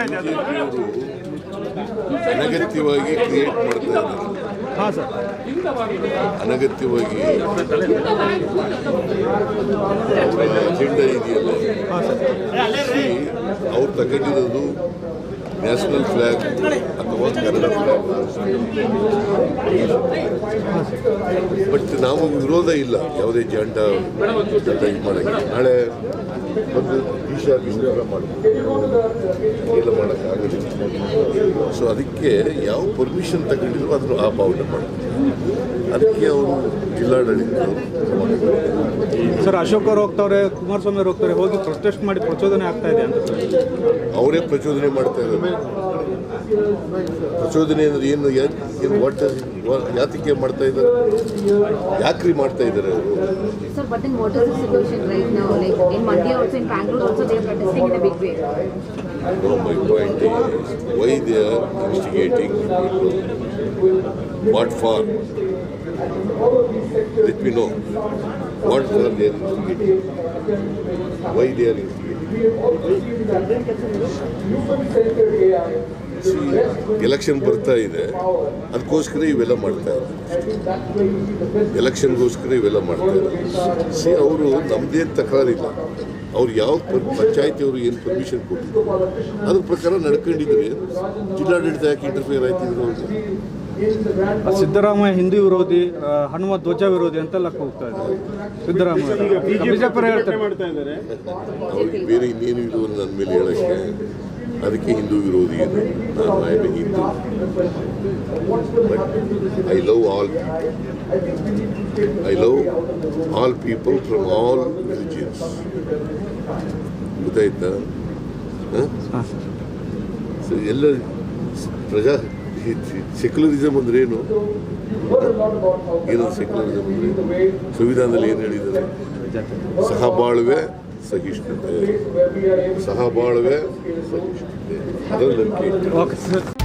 ಇದೆ ಅನಗತ್ಯವಾಗಿ ಕ್ರಿಯೇಟ್ ಮಾಡ್ತಾ ಇದ್ದಾರೆ. ಅನಗತ್ಯವಾಗಿ ಅಜೆಂಡಾ ಇದೆಯಲ್ಲ? ಅವ್ರು ತಗೊಂಡಿರೋದು ನ್ಯಾಷನಲ್ ಫ್ಲಾಗ್ ಅಥವಾ ಕನ್ನಡ ಬಟ್ ನಾವು ವಿರೋಧ ಇಲ್ಲ ಯಾವುದೇ ಜಂಡ ಮಾಡಕ್ಕೆ. ನಾಳೆ ಒಂದು ಮಾಡಬೇಕು. ಎಲ್ಲ ಮಾಡೋಕ್ಕಾಗೋದಿಲ್ಲ ಸೊ ಅದಕ್ಕೆ ಯಾವ ಪರ್ಮಿಷನ್ ತಗೊಂಡಿದ್ರು ಅದನ್ನು ಆ ಪಾವನೆ ಮಾಡಬೇಕು. ಅದಕ್ಕೆ ಅವರು ಜಿಲ್ಲಾಡಳಿತ ಸರ್ ಅಶೋಕ್ ಅವ್ರು ಹೋಗ್ತಾವ್ರೆ ಕುಮಾರಸ್ವಾಮಿ ಅವ್ರು ಹೋಗ್ತಾರೆ ಹೋಗಿ ಪ್ರೊಟೆಸ್ಟ್ ಮಾಡಿ ಪ್ರಚೋದನೆ ಆಗ್ತಾ ಇದೆ ಅಂತ ಅವರೇ ಪ್ರಚೋದನೆ ಮಾಡ್ತಾ ಇರೋದು ಪ್ರಚೋದನೆ ಅಂದರೆ ಏನು? ವಾಟ್ ಯಾತಕ್ಕೆ ಮಾಡ್ತಾ ಇದ್ದಾರೆ? ಯಾಕ್ರಿ ಮಾಡ್ತಾ ಇದ್ದಾರೆ ಅವರು? Why they are investigating what for let be know what for there investigating why they investigating election ಬರ್ತಾ ಇದೆ ಅದಕ್ಕೋಸ್ಕರ ಇವೆಲ್ಲ ಮಾಡ್ತಾ ಇದ್ದಾರೆ. ಎಲೆಕ್ಷನ್ಗೋಸ್ಕರ ಇವೆಲ್ಲ ಮಾಡ್ತಾ ಇದ್ದಾರೆ. ಸಿ ಅವರು ನಮ್ಮದೇ ತಕರಾರಿಲ್ಲ. ಅವ್ರು ಯಾವ ಪಂಚಾಯತಿ ಅವರು ಏನು ಪರ್ಮಿಷನ್ ಕೊಟ್ಟಿದ್ರು. ಅದ್ರ ಪ್ರಕಾರ ನಡ್ಕೊಂಡಿದ್ರೆ ಜಿಲ್ಲಾಡಳಿತ ಯಾಕೆ ಇಂಟರ್ಫಿಯರ್ ಆಯ್ತಿದ್ರು ಅವ್ರಿಗೆ ಸಿದ್ದರಾಮಯ್ಯ ಹಿಂದೂ ವಿರೋಧಿ ಹನುಮ ಧ್ವಜ ವಿರೋಧಿ ಅಂತೆಲ್ಲ ಹೋಗ್ತಾ ಇದ್ದಾರೆ ಸಿದ್ದರಾಮಯ್ಯ. ಬಿಜೆಪಿ ಅವ್ರಿಗೆ ಬೇರೆ ಇನ್ನೇನು ಇದು ಅಂತ ನನ್ನ ಮೇಲೆ ಹೇಳಕ್ಕೆ. ಅದಕ್ಕೆ ಹಿಂದೂ ವಿರೋಧಿ ಏನು ನಾನು I Hindu. But I love all I love all people from all religions ಗೊತ್ತಾಯ್ತಾ? ಸೊ ಎಲ್ಲ ಪ್ರಜಾ ಸೆಕ್ಯುಲರಿಸಮ್ ಅಂದ್ರೆ ಏನು? ಏನು ಸೆಕ್ಯುಲರಿಸಮ್ ಅಂದ್ರೆ? ಸಂವಿಧಾನದಲ್ಲಿ ಏನು ಹೇಳಿದ್ದಾರೆ? ಸಹಬಾಳ್ವೆ ಸಹಿಷ್ಣುತೆ ಸಹಬಾಳ್ವೆ ಸಹಿಷ್ಣುತೆ ಅದರ ನಂಬಿಕೆ